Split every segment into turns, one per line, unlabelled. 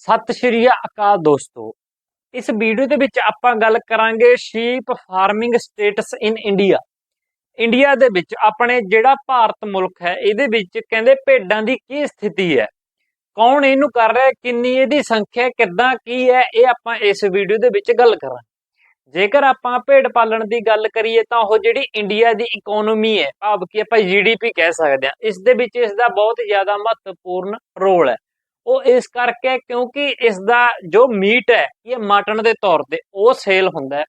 ਸਤਿ ਸ਼੍ਰੀ ਅਕਾਲ ਦੋਸਤੋ। ਇਸ ਵੀਡੀਓ ਦੇ ਵਿੱਚ ਆਪਾਂ ਗੱਲ ਕਰਾਂਗੇ sheep farming status in India. India ਦੇ ਵਿੱਚ ਆਪਣੇ ਜਿਹੜਾ ਭਾਰਤ ਮੁਲਕ ਹੈ, ਇਹਦੇ ਵਿੱਚ ਕਹਿੰਦੇ ਭੇਡਾਂ ਦੀ ਕੀ ਸਥਿਤੀ ਹੈ? ਕੌਣ ਇਹਨੂੰ ਕਰ ਰਿਹਾ ਕਿੰਨੀ ਇਹਦੀ ਸੰਖਿਆ ਕਿੱਦਾਂ ਕੀ ਹੈ? ਇਹ ਆਪਾਂ ਇਸ ਵੀਡੀਓ ਦੇ ਵਿੱਚ ਗੱਲ ਕਰਾਂਗੇ। ਜੇਕਰ ਆਪਾਂ ਭੇਡ ਪਾਲਣ ਦੀ ਗੱਲ ਕਰੀਏ ਤਾਂ ਉਹ ਜਿਹੜੀ ਇੰਡੀਆ ਦੀ ਇਕਨੋਮੀ ਹੈ, ਭਾਵ ਕਿ ਆਪਾਂ ਜੀਡੀਪੀ ਕਹਿ ਸਕਦੇ ਹਾਂ, ਇਸ ਦੇ ਵਿੱਚ ਇਸ ਦਾ ਬਹੁਤ ਜ਼ਿਆਦਾ ਮਹੱਤਵਪੂਰਨ ਰੋਲ ਹੈ। ਉਹ ਇਸ ਕਰਕੇ ਕਿਉਂਕਿ ਇਸ ਦਾ ਜੋ ਮੀਟ ਹੈ, ਇਹ ਮਟਨ ਦੇ ਤੌਰ ਤੇ ਉਹ ਸੇਲ ਹੁੰਦਾ ਹੈ।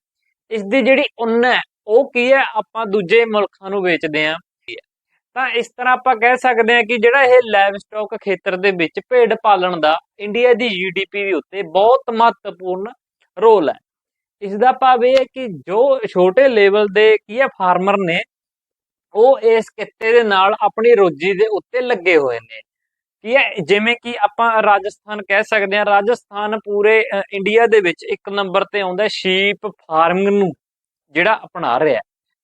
ਇਸ ਦੀ ਜਿਹੜੀ ਉੱਨ ਹੈ, ਉਹ ਕੀ ਹੈ? ਆਪਾਂ ਦੂਜੇ ਮੁਲਕਾਂ ਨੂੰ ਵੇਚਦੇ ਹਾਂ। ਤਾਂ ਇਸ ਤਰ੍ਹਾਂ ਆਪਾਂ ਕਹਿ ਸਕਦੇ ਹਾਂ ਕਿ ਜਿਹੜਾ ਇਹ ਲਾਈਵ ਸਟਾਕ ਖੇਤਰ ਦੇ ਵਿੱਚ ਭੇਡ ਪਾਲਣ ਦਾ ਇੰਡੀਆ ਦੀ ਜੀਡੀਪੀ ਦੇ ਉੱਤੇ ਬਹੁਤ ਮਹੱਤਵਪੂਰਨ ਰੋਲ ਹੈ। ਇਸ ਦਾ ਭਾਵ ਇਹ ਹੈ ਕਿ ਜੋ ਛੋਟੇ ਲੈਵਲ ਦੇ ਕੀ ਹੈ? ਫਾਰਮਰ ਨੇ, ਉਹ ਇਸ ਕਿੱਤੇ ਦੇ ਨਾਲ ਆਪਣੀ ਰੋਜੀ ਦੇ ਉੱਤੇ ਲੱਗੇ ਹੋਏ ਨੇ। ਕੀ ਹੈ, ਜਿਵੇਂ ਕਿ ਆਪਾਂ ਰਾਜਸਥਾਨ ਕਹਿ ਸਕਦੇ ਹਾਂ, ਰਾਜਸਥਾਨ ਪੂਰੇ ਇੰਡੀਆ ਦੇ ਵਿੱਚ ਇੱਕ ਨੰਬਰ ਤੇ ਆਉਂਦਾ ਸ਼ੀਪ ਫਾਰਮਿੰਗ ਨੂੰ, ਜਿਹੜਾ ਅਪਣਾ ਰਿਹਾ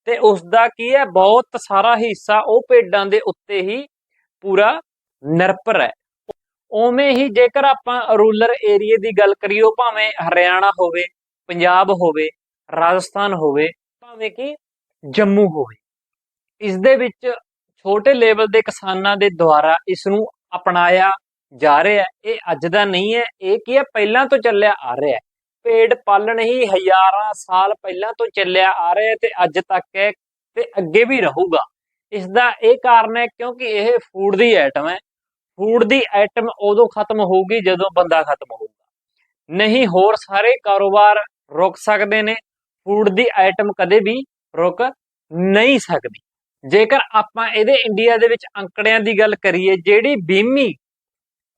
ਤੇ ਉਸ ਦਾ ਕੀ ਹੈ, ਬਹੁਤ ਸਾਰਾ ਹਿੱਸਾ ਉਹ ਭੇਡਾਂ ਦੇ ਉੱਤੇ ਹੀ ਪੂਰਾ ਨਿਰਭਰ ਹੈ। ਉਵੇਂ ਹੀ ਜੇਕਰ ਆਪਾਂ ਰੂਰਲ ਏਰੀਆ ਦੀ ਗੱਲ ਕਰੀਏ ਭਾਵੇਂ ਹਰਿਆਣਾ ਹੋਵੇ, ਪੰਜਾਬ ਹੋਵੇ, ਰਾਜਸਥਾਨ ਹੋਵੇ, ਭਾਵੇਂ ਕਿ ਜੰਮੂ ਹੋਵੇ, ਇਸ ਦੇ ਵਿੱਚ ਛੋਟੇ ਲੈਵਲ ਦੇ ਕਿਸਾਨਾਂ ਦੇ ਦੁਆਰਾ ਇਸ ਨੂੰ ਅਪਣਾਇਆ ਜਾ ਰਿਹਾ ਹੈ, ਇਹ ਅੱਜ ਦਾ ਨਹੀਂ ਹੈ, ਇਹ ਕੀ ਹੈ? ਪਹਿਲਾਂ ਤੋਂ ਚੱਲਿਆ ਆ ਰਿਹਾ ਹੈ। ਪੇੜ ਪਾਲਣ ਹੀ ਹਜ਼ਾਰਾਂ ਸਾਲ ਪਹਿਲਾਂ ਤੋਂ ਚੱਲਿਆ ਆ ਰਿਹਾ ਤੇ ਅੱਜ ਤੱਕ ਹੈ ਤੇ ਅੱਗੇ ਵੀ ਰਹੂਗਾ। ਇਸ ਦਾ ਇਹ ਕਾਰਨ ਹੈ ਕਿਉਂਕਿ ਇਹ ਫੂਡ ਦੀ ਆਈਟਮ ਹੈ। ਫੂਡ ਦੀ ਆਈਟਮ ਉਦੋਂ ਖਤਮ ਹੋਊਗੀ ਜਦੋਂ ਬੰਦਾ ਖਤਮ ਹੋਊਗਾ। ਨਹੀਂ, ਹੋਰ ਸਾਰੇ ਕਾਰੋਬਾਰ ਰੁਕ ਸਕਦੇ ਨੇ। ਫੂਡ ਦੀ ਆਈਟਮ ਕਦੇ ਵੀ ਰੁਕ ਨਹੀਂ ਸਕਦੀ। ਜੇਕਰ ਆਪਾਂ ਇਹਦੇ ਇੰਡੀਆ ਦੇ ਵਿੱਚ ਅੰਕੜਿਆਂ ਦੀ ਗੱਲ ਕਰੀਏ, ਜਿਹੜੀ ਬੀਮੀ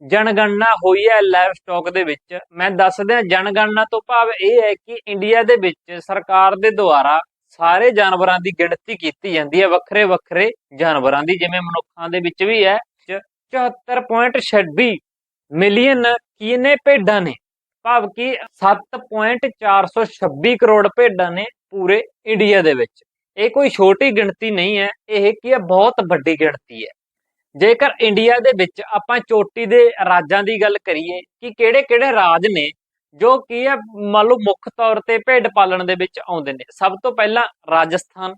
ਜਨਗਣਨਾ ਹੋਈ ਹੈ ਲਾਈਵ ਸਟਾਕ ਦੇ ਵਿੱਚ, ਮੈਂ ਦੱਸ ਦਿਆਂ, ਜਨਗਣਨਾ ਤੋਂ ਭਾਵ ਇਹ ਹੈ ਕਿ ਇੰਡੀਆ ਦੇ ਵਿੱਚ ਸਰਕਾਰ ਦੇ ਦੁਆਰਾ ਸਾਰੇ ਜਾਨਵਰਾਂ ਦੀ ਗਿਣਤੀ ਕੀਤੀ ਜਾਂਦੀ ਹੈ ਵੱਖਰੇ ਵੱਖਰੇ ਜਾਨਵਰਾਂ ਦੀ, ਜਿਵੇਂ ਮਨੁੱਖਾਂ ਦੇ ਵਿੱਚ ਵੀ ਹੈ 74.26 ਮਿਲੀਅਨ ਕੀ ਭੇਡਾਂ ਨੇ? ਭਾਵ ਕਿ 7.426 ਕਰੋੜ ਭੇਡਾਂ ਨੇ ਪੂਰੇ ਇੰਡੀਆ ਦੇ ਵਿੱਚ। ਇਹ ਕੋਈ ਛੋਟੀ ਗਿਣਤੀ ਨਹੀਂ ਹੈ, ਇਹ ਕੀ ਹੈ, ਬਹੁਤ ਵੱਡੀ ਗਿਣਤੀ ਹੈ। ਜੇਕਰ ਇੰਡੀਆ ਦੇ ਵਿੱਚ ਆਪਾਂ ਚੋਟੀ ਦੇ ਰਾਜਾਂ ਦੀ ਗੱਲ ਕਰੀਏ ਕਿ ਕਿਹੜੇ-ਕਿਹੜੇ ਰਾਜ ਨੇ ਜੋ ਕੀ ਹੈ, ਮੰਨ ਲਓ ਮੁੱਖ ਤੌਰ ਤੇ ਭੇਡ ਪਾਲਣ ਦੇ ਵਿੱਚ ਆਉਂਦੇ ਨੇ, ਸਭ ਤੋਂ ਪਹਿਲਾਂ ਰਾਜਸਥਾਨ,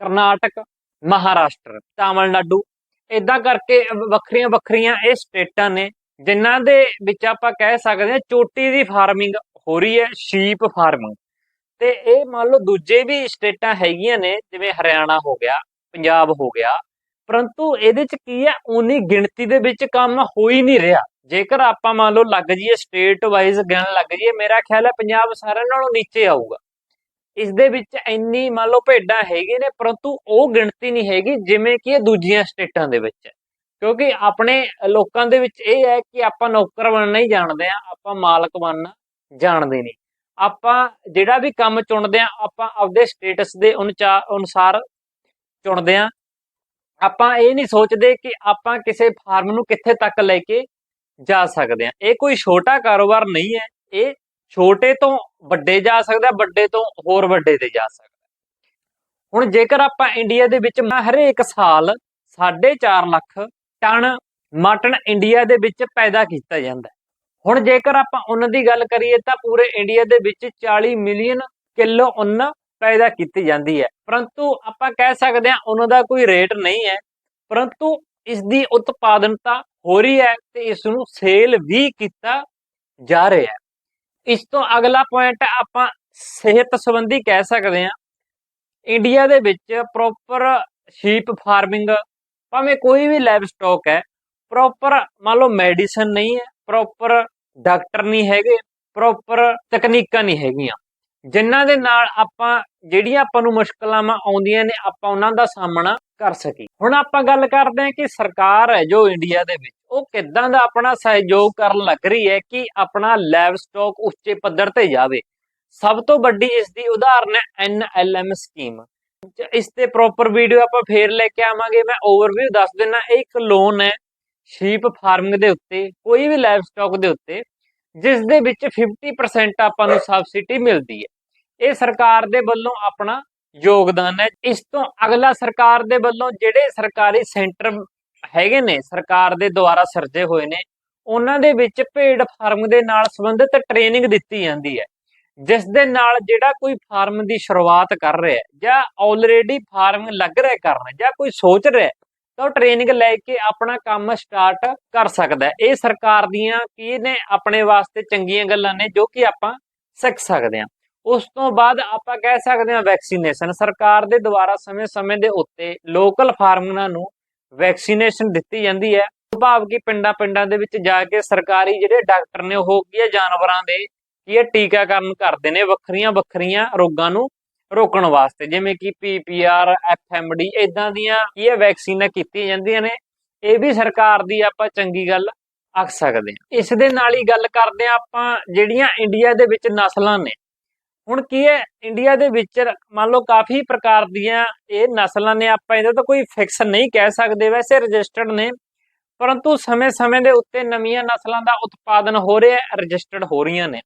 ਕਰਨਾਟਕ, ਮਹਾਰਾਸ਼ਟਰ, ਤਾਮਿਲਨਾਡੂ। ਇਦਾਂ ਕਰਕੇ ਵੱਖਰੀਆਂ ਵੱਖਰੀਆਂ ਇਹ ਸਟੇਟਾਂ ਨੇ ਜਿਨ੍ਹਾਂ ਦੇ ਵਿੱਚ ਆਪਾਂ ਕਹਿ ਸਕਦੇ ਹਾਂ ਚੋਟੀ ਦੀ ਫਾਰਮਿੰਗ ਹੋ ਰਹੀ ਹੈ, ਸ਼ੀਪ ਫਾਰਮਿੰਗ। ਤੇ ਇਹ ਮੰਨ ਲਓ ਦੂਜੇ ਵੀ ਸਟੇਟਾਂ ਹੈਗੀਆਂ ਨੇ, ਜਿਵੇਂ ਹਰਿਆਣਾ ਹੋ ਗਿਆ, ਪੰਜਾਬ ਹੋ ਗਿਆ, ਪਰੰਤੂ ਇਹਦੇ ਚ ਕੀ ਹੈ ਉਨੀ ਗਿਣਤੀ ਦੇ ਵਿੱਚ ਕੰਮ ਹੋ ਹੀ ਨਹੀਂ ਰਿਹਾ। ਜੇਕਰ ਆਪਾਂ ਮੰਨ ਲਓ ਲੱਗ ਜਾਈਏ ਸਟੇਟ ਵਾਈਜ਼ ਗਿਣਨ ਲੱਗ ਜਾਈਏ, ਮੇਰਾ ਖਿਆਲ ਹੈ ਪੰਜਾਬ ਸਾਰਿਆਂ ਨਾਲੋਂ ਨੀਚੇ ਆਊਗਾ। ਇਸ ਦੇ ਵਿੱਚ ਇੰਨੀ ਮੰਨ ਲਓ ਭੇਡਾਂ ਹੈਗੇ ਨੇ, ਪਰੰਤੂ ਉਹ ਗਿਣਤੀ ਨਹੀਂ ਹੈਗੀ, ਜਿਵੇਂ ਕਿ ਇਹ ਦੂਜੀਆਂ ਸਟੇਟਾਂ ਦੇ ਵਿੱਚ। ਹੈ ਕਿਉਂਕਿ ਆਪਣੇ ਲੋਕਾਂ ਦੇ ਵਿੱਚ ਇਹ ਹੈ ਕਿ ਆਪਾਂ ਨੌਕਰ ਬਣਨਾ ਹੀ ਜਾਣਦੇ ਆ ਆਪਾਂ ਮਾਲਕ ਬਣਨਾ ਜਾਣਦੇ ਨਹੀਂ। ਆਪਾਂ ਜਿਹੜਾ ਵੀ ਕੰਮ ਚੁਣਦੇ ਆ ਆਪਾਂ ਆਪਦੇ ਸਟੇਟਸ ਦੇ ਅਨੁਚਾ- ਅਨੁਸਾਰ ਚੁਣਦੇ ਆ ਆਪਾਂ ਇਹ ਨਹੀਂ ਸੋਚਦੇ ਕਿ ਆਪਾਂ ਕਿਸੇ ਫਾਰਮ ਨੂੰ ਕਿੱਥੇ ਤੱਕ ਲੈ ਕੇ ਜਾ ਸਕਦੇ ਆ ਇਹ ਕੋਈ ਛੋਟਾ ਕਾਰੋਬਾਰ ਨਹੀਂ ਹੈ। ਇਹ ਛੋਟੇ ਤੋਂ ਵੱਡੇ ਜਾ ਸਕਦਾ, ਵੱਡੇ ਤੋਂ ਹੋਰ ਵੱਡੇ ਤੇ ਜਾ ਸਕਦਾ। ਹੁਣ ਜੇਕਰ ਆਪਾਂ ਇੰਡੀਆ ਦੇ ਵਿੱਚ ਹਰੇਕ ਸਾਲ 4.5 ਲੱਖ ਟਨ ਮਟਨ ਇੰਡੀਆ ਦੇ ਵਿੱਚ ਪੈਦਾ ਕੀਤਾ ਜਾਂਦਾ ਹੁਣ ਜੇਕਰ ਆਪਾਂ ਉਹਨਾਂ ਦੀ ਗੱਲ ਕਰੀਏ ਤਾਂ ਪੂਰੇ ਇੰਡੀਆ ਦੇ ਵਿੱਚ 40 ਮਿਲੀਅਨ ਕਿਲੋ ਉੱਨ ਪੈਦਾ ਕੀਤੀ ਜਾਂਦੀ ਹੈ। ਪਰੰਤੂ ਆਪਾਂ ਕਹਿ ਸਕਦੇ ਹਾਂ ਉਹਨਾਂ ਦਾ ਕੋਈ ਰੇਟ ਨਹੀਂ ਹੈ। ਪਰੰਤੂ ਇਸ ਦੀ ਉਤਪਾਦਨਤਾ ਹੋ ਰਹੀ ਹੈ ਤੇ ਇਸ ਨੂੰ ਸੇਲ ਵੀ ਕੀਤਾ ਜਾ ਰਿਹਾ ਹੈ। ਇਸ ਤੋਂ ਅਗਲਾ ਪੁਆਇੰਟ ਆਪਾਂ ਸਿਹਤ ਸੰਬੰਧੀ ਕਹਿ ਸਕਦੇ ਹਾਂ। ਇੰਡੀਆ ਦੇ ਵਿੱਚ ਪ੍ਰੋਪਰ ਸ਼ੀਪ ਫਾਰਮਿੰਗ ਭਾਵੇਂ ਕੋਈ ਵੀ ਲੈਬ ਸਟਾਕ ਹੈ ਪ੍ਰੋਪਰ ਮੰਨ ਲਓ ਮੈਡੀਸਨ ਨਹੀਂ ਹੈ ਪ੍ਰੋਪਰ ਡਾਕਟਰ ਨਹੀਂ ਹੈਗੇ ਪ੍ਰੋਪਰ ਤਕਨੀਕਾਂ ਨਹੀਂ ਹੈਗੀਆਂ। ਜਿਨ੍ਹਾਂ ਦੇ ਨਾਲ ਆਪਾਂ, ਜਿਹੜੀਆਂ ਆਪਾਂ ਨੂੰ ਮੁਸ਼ਕਲਾਂ ਆਉਂਦੀਆਂ ਨੇ, ਆਪਾਂ ਉਹਨਾਂ ਦਾ ਸਾਹਮਣਾ ਕਰ ਸਕੀ ਹੁਣ ਆਪਾਂ ਗੱਲ ਕਰਦੇ ਹਾਂ ਕਿ ਸਰਕਾਰ ਹੈ ਜੋ ਇੰਡੀਆ ਦੇ ਵਿੱਚ, ਉਹ ਕਿੱਦਾਂ ਦਾ ਆਪਣਾ ਸਹਿਯੋਗ ਕਰਨ ਲੱਗ ਰਹੀ ਹੈ ਕਿ ਆਪਣਾ ਲੈਬ ਸਟਾਕ ਉੱਚੇ ਪੱਧਰ ਤੇ ਜਾਵੇ। ਸਭ ਤੋਂ ਵੱਡੀ ਇਸ ਦੀ ਉਦਾਹਰਨ ਹੈ ਐਨਐਲਐਮ ਸਕੀਮ ਇਸ ਤੇ ਪ੍ਰੋਪਰ ਵੀਡੀਓ ਆਪਾਂ ਫੇਰ ਲੈ ਕੇ ਆਵਾਂਗੇ, ਮੈਂ ਓਵਰਵਿਊ ਦੱਸ ਦਿੰਨਾ, ਇਹ ਇੱਕ ਲੋਨ ਹੈ ਸ਼ੀਪ ਫਾਰਮਿੰਗ ਦੇ ਉੱਤੇ, ਕੋਈ ਵੀ ਲਾਈਵ ਸਟਾਕ ਦੇ ਉੱਤੇ, ਜਿਸ ਦੇ ਵਿੱਚ 50% ਆਪਾਂ ਨੂੰ ਸਬਸਿਡੀ ਮਿਲਦੀ ਹੈ। ਇਹ ਸਰਕਾਰ ਦੇ ਵੱਲੋਂ ਆਪਣਾ ਯੋਗਦਾਨ ਹੈ। ਇਸ ਤੋਂ ਅਗਲਾ ਸਰਕਾਰ ਦੇ ਵੱਲੋਂ ਜਿਹੜੇ ਸਰਕਾਰੀ ਸੈਂਟਰ ਹੈਗੇ ਨੇ, ਸਰਕਾਰ ਦੇ ਦੁਆਰਾ ਸਰਜੇ ਹੋਏ ਨੇ, ਉਹਨਾਂ ਦੇ ਵਿੱਚ ਭੇਡ ਫਾਰਮ ਦੇ ਨਾਲ ਸੰਬੰਧਿਤ ਟ੍ਰੇਨਿੰਗ ਦਿੱਤੀ ਜਾਂਦੀ ਹੈ। ਜਿਸ ਦੇ ਨਾਲ ਜਿਹੜਾ ਕੋਈ ਫਾਰਮ ਦੀ ਸ਼ੁਰੂਆਤ ਕਰ ਰਿਹਾ ਜਾਂ ਆਲਰੇਡੀ ਫਾਰਮ ਲੱਗ ਰਿਹਾ ਕਰਨ, ਜਾਂ ਕੋਈ ਸੋਚ ਰਿਹਾ ਤਾਂ ਉਹ ਟ੍ਰੇਨਿੰਗ ਲੈ ਕੇ ਆਪਣਾ ਕੰਮ ਸਟਾਰਟ ਕਰ ਸਕਦਾ ਹੈ। ਇਹ ਸਰਕਾਰ ਦੀਆਂ ਕੀ ਨੇ ਆਪਣੇ ਵਾਸਤੇ ਚੰਗੀਆਂ ਗੱਲਾਂ ਨੇ ਜੋ ਕਿ ਆਪਾਂ ਸਿੱਖ ਸਕਦੇ ਹਾਂ। ਉਸ ਤੋਂ ਬਾਅਦ ਆਪਾਂ ਕਹਿ ਸਕਦੇ ਹਾਂ ਵੈਕਸੀਨੇਸ਼ਨ ਸਰਕਾਰ ਦੇ ਦੁਆਰਾ ਸਮੇਂ-ਸਮੇਂ ਦੇ ਉੱਤੇ ਲੋਕਲ ਫਾਰਮਰਾਂ ਨੂੰ ਵੈਕਸੀਨੇਸ਼ਨ ਦਿੱਤੀ ਜਾਂਦੀ ਹੈ। ਭਾਵ ਕਿ ਪਿੰਡਾਂ-ਪਿੰਡਾਂ ਦੇ ਵਿੱਚ ਜਾ ਕੇ ਸਰਕਾਰੀ ਜਿਹੜੇ ਡਾਕਟਰ ਨੇ ਉਹ ਕੀ ਹੈ, ਜਾਨਵਰਾਂ ਦੇ ਕੀ ਹੈ, ਟੀਕਾਕਰਨ ਕਰਦੇ ਨੇ। ਵੱਖਰੀਆਂ ਵੱਖਰੀਆਂ ਰੋਗਾਂ ਨੂੰ ਰੋਕਣ ਵਾਸਤੇ, ਜਿਵੇਂ ਕਿ ਪੀਪੀਆਰ ਐਫਐਮਡੀ ਇਦਾਂ ਦੀਆਂ ਕੀ ਹੈ ਵੈਕਸੀਨਾਂ ਕੀਤੀਆਂ ਜਾਂਦੀਆਂ ਨੇ, ਇਹ ਵੀ ਸਰਕਾਰ ਦੀ ਆਪਾਂ ਚੰਗੀ ਗੱਲ ਆਖ ਸਕਦੇ ਹਾਂ। ਇਸ ਦੇ ਨਾਲ ਹੀ ਗੱਲ ਕਰਦੇ ਹਾਂ ਆਪਾਂ ਜਿਹੜੀਆਂ ਇੰਡੀਆ ਦੇ ਵਿੱਚ ਨਸਲਾਂ ਨੇ। ਹੁਣ ਕੀ ਹੈ ਇੰਡੀਆ ਦੇ ਵਿੱਚ ਮੰਨ ਲਓ ਕਾਫੀ ਪ੍ਰਕਾਰ ਦੀਆਂ ਇਹ ਨਸਲਾਂ ਨੇ, ਆਪਾਂ ਇਹਦਾ ਤਾਂ ਕੋਈ ਫਿਕਸ ਨਹੀਂ ਕਹਿ ਸਕਦੇ, ਵੈਸੇ ਰਜਿਸਟਰਡ ਨੇ, ਪਰੰਤੂ ਸਮੇਂ-ਸਮੇਂ ਦੇ ਉੱਤੇ ਨਵੀਆਂ ਨਸਲਾਂ ਦਾ ਉਤਪਾਦਨ ਹੋ ਰਿਹਾ, ਰਜਿਸਟਰਡ ਹੋ ਰਹੀਆਂ ਨੇ।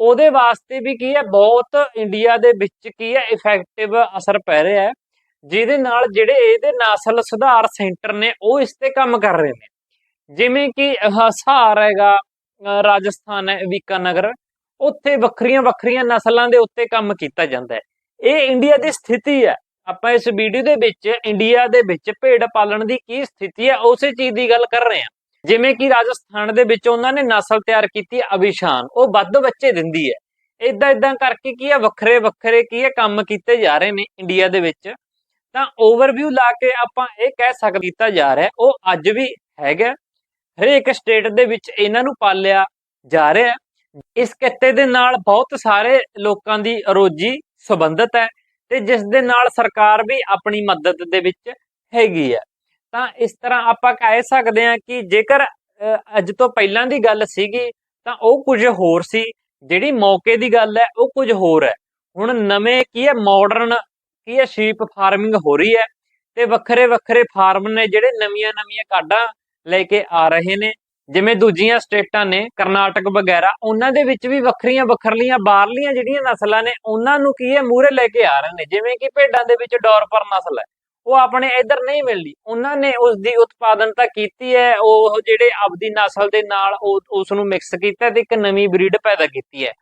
ਉਹਦੇ ਵਾਸਤੇ ਵੀ ਕੀ ਹੈ, ਬਹੁਤ ਇੰਡੀਆ ਦੇ ਵਿੱਚ ਕੀ ਹੈ ਇਫੈਕਟਿਵ ਅਸਰ ਪੈ ਰਿਹਾ ਹੈ, ਜਿਹਦੇ ਨਾਲ ਜਿਹੜੇ ਇਹਦੇ ਨਸਲ ਸੁਧਾਰ ਸੈਂਟਰ ਨੇ, ਉਹ ਇਸ ਤੇ ਕੰਮ ਕਰ ਰਹੇ ਨੇ। ਜਿਵੇਂ ਕਿ ਹਸਾਰ ਹੈਗਾ ਰਾਜਸਥਾਨ ਹੈ ਬੀਕਾਨਗਰ ਉੱਥੇ ਵੱਖਰੀਆਂ ਵੱਖਰੀਆਂ ਨਸਲਾਂ ਦੇ ਉੱਤੇ ਕੰਮ ਕੀਤਾ ਜਾਂਦਾ ਹੈ। ਇਹ ਇੰਡੀਆ ਦੀ ਸਥਿਤੀ ਹੈ। ਆਪਾਂ ਇਸ ਵੀਡੀਓ ਦੇ ਵਿੱਚ ਇੰਡੀਆ ਦੇ ਵਿੱਚ ਭੇਡ ਪਾਲਣ ਦੀ ਕੀ ਸਥਿਤੀ ਹੈ, ਉਸੇ ਚੀਜ਼ ਦੀ ਗੱਲ ਕਰ ਰਹੇ ਹਾਂ। ਜਿਵੇਂ ਕਿ ਰਾਜਸਥਾਨ ਦੇ ਵਿੱਚ ਉਹਨਾਂ ਨੇ ਨਸਲ ਤਿਆਰ ਕੀਤੀ ਅਭਿਸ਼ਾਨ। ਉਹ ਵੱਧ ਬੱਚੇ ਦਿੰਦੀ ਹੈ। ਇਦਾਂ ਇਦਾਂ ਕਰਕੇ ਕੀ ਹੈ, ਵੱਖਰੇ ਵੱਖਰੇ ਕੀ ਹੈ, ਕੰਮ ਕੀਤੇ ਜਾ ਰਹੇ ਨੇ ਇੰਡੀਆ ਦੇ ਵਿੱਚ। ਤਾਂ ਓਵਰਵਿਊ ਲਾ ਕੇ ਆਪਾਂ ਇਹ ਕਹਿ ਸਕਦੇ ਕੀਤਾ ਜਾ ਰਿਹਾ ਉਹ ਅੱਜ ਵੀ ਹੈਗਾ ਹਰੇਕ ਸਟੇਟ ਦੇ ਵਿੱਚ ਇਹਨਾਂ ਨੂੰ ਪਾਲਿਆ ਜਾ ਰਿਹਾ ਇਸ ਕਿੱਤੇ ਦੇ ਨਾਲ ਬਹੁਤ ਸਾਰੇ ਲੋਕਾਂ ਦੀ ਰੋਜੀ ਸੰਬੰਧਿਤ ਹੈ ਤੇ ਜਿਸ ਦੇ ਨਾਲ ਸਰਕਾਰ ਵੀ ਆਪਣੀ ਮਦਦ ਦੇ ਵਿੱਚ ਹੈਗੀ ਹੈ। ਤਾਂ ਇਸ ਤਰ੍ਹਾਂ ਆਪਾਂ ਕਹਿ ਸਕਦੇ ਹਾਂ ਕਿ ਜੇਕਰ ਅੱਜ ਤੋਂ ਪਹਿਲਾਂ ਦੀ ਗੱਲ ਸੀਗੀ, ਤਾਂ ਉਹ ਕੁਝ ਹੋਰ ਸੀ। ਜਿਹੜੀ ਮੌਕੇ ਦੀ ਗੱਲ ਹੈ, ਉਹ ਕੁਝ ਹੋਰ ਹੈ। ਹੁਣ ਨਵੇਂ ਕੀ ਹੈ ਮਾਡਰਨ ਕੀ ਹੈ ਸ਼ੀਪ ਫਾਰਮਿੰਗ ਹੋ ਰਹੀ ਹੈ ਤੇ ਵੱਖਰੇ ਵੱਖਰੇ ਫਾਰਮ ਨੇ ਜਿਹੜੇ ਨਵੀਆਂ ਨਵੀਆਂ ਕਾਢਾਂ ਲੈ ਕੇ ਆ ਰਹੇ ਨੇ। ਜਿਵੇਂ ਦੂਜੀਆਂ ਸਟੇਟਾਂ ਨੇ, ਕਰਨਾਟਕ ਵਗੈਰਾ, ਉਹਨਾਂ ਦੇ ਵਿੱਚ ਵੀ ਵੱਖਰੀਆਂ, ਵੱਖਰਲੀਆਂ, ਬਾਹਰਲੀਆਂ ਜਿਹੜੀਆਂ ਨਸਲਾਂ ਨੇ, ਉਹਨਾਂ ਨੂੰ ਕੀ ਹੈ, ਮੂਹਰੇ ਲੈ ਕੇ ਆ ਰਹੇ ਨੇ। ਜਿਵੇਂ ਕਿ ਭੇਡਾਂ ਦੇ ਵਿੱਚ ਡੌਰਪਰ ਨਸਲ ਹੈ। ਉਹ ਆਪਣੇ ਇੱਧਰ ਨਹੀਂ ਮਿਲਦੀ। ਉਹਨਾਂ ਨੇ ਉਸ ਦੀ ਉਤਪਾਦਨਤਾ ਕੀਤੀ ਹੈ, ਉਹ ਜਿਹੜੇ ਆਪਦੀ ਨਸਲ ਦੇ ਨਾਲ ਉਸ ਨੂੰ ਮਿਕਸ ਕੀਤਾ ਤੇ ਇੱਕ ਨਵੀਂ ਬਰੀਡ ਪੈਦਾ ਕੀਤੀ ਹੈ।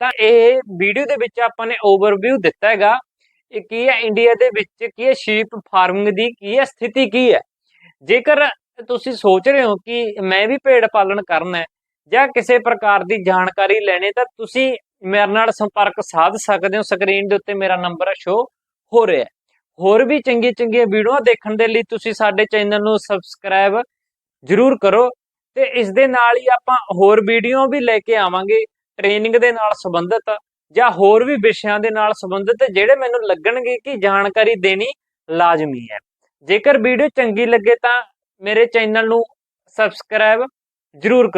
ਤਾਂ ਇਹ ਵੀਡੀਓ ਦੇ ਵਿੱਚ ਆਪਾਂ ਨੇ ਓਵਰਵਿਊ ਦਿੱਤਾ ਹੈਗਾ ਇਹ ਕੀ ਹੈ ਇੰਡੀਆ ਦੇ ਵਿੱਚ ਕੀ ਹੈ ਸ਼ੀਪ ਫਾਰਮਿੰਗ ਦੀ ਕੀ ਹੈ ਸਥਿਤੀ ਕੀ ਹੈ। ਜੇਕਰ ਤੁਸੀਂ ਸੋਚ ਰਹੇ ਹੋ ਕਿ ਮੈਂ ਵੀ ਭੇਡ ਪਾਲਣ ਕਰਨਾ ਹੈ ਜਾਂ ਕਿਸੇ ਪ੍ਰਕਾਰ ਦੀ ਜਾਣਕਾਰੀ ਲੈਣੀ ਤਾਂ ਤੁਸੀਂ ਮੇਰੇ ਨਾਲ ਸੰਪਰਕ ਸਾਧ ਸਕਦੇ ਹੋ। ਸਕਰੀਨ ਦੇ ਉੱਤੇ ਮੇਰਾ ਨੰਬਰ ਸ਼ੋ ਹੋ ਰਿਹਾ ਹੈ। ਹੋਰ ਵੀ ਚੰਗੀ ਚੰਗੀਆਂ ਵੀਡੀਓ ਦੇਖਣ ਦੇ ਲਈ ਤੁਸੀਂ ਸਾਡੇ ਚੈਨਲ ਨੂੰ ਸਬਸਕ੍ਰਾਈਬ ਜਰੂਰ ਕਰੋ ਤੇ ਇਸ ਦੇ ਨਾਲ ਹੀ ਆਪਾਂ ਹੋਰ ਵੀਡੀਓ ਵੀ ਲੈ ਕੇ ਆਵਾਂਗੇ ਟ੍ਰੇਨਿੰਗ ਦੇ ਨਾਲ ਸੰਬੰਧਿਤ ਜਾਂ ਹੋਰ ਵੀ ਵਿਸ਼ਿਆਂ ਦੇ ਨਾਲ ਸੰਬੰਧਿਤ ਜਿਹੜੇ ਮੈਨੂੰ ਲੱਗਣਗੇ ਕਿ ਜਾਣਕਾਰੀ ਦੇਣੀ ਲਾਜ਼ਮੀ ਹੈ। ਜੇਕਰ ਵੀਡੀਓ ਚੰਗੀ ਲੱਗੇ ਤਾਂ ਮੇਰੇ ਚੈਨਲ ਨੂੰ ਸਬਸਕ੍ਰਾਈਬ ਜਰੂਰ ਕਰੋ।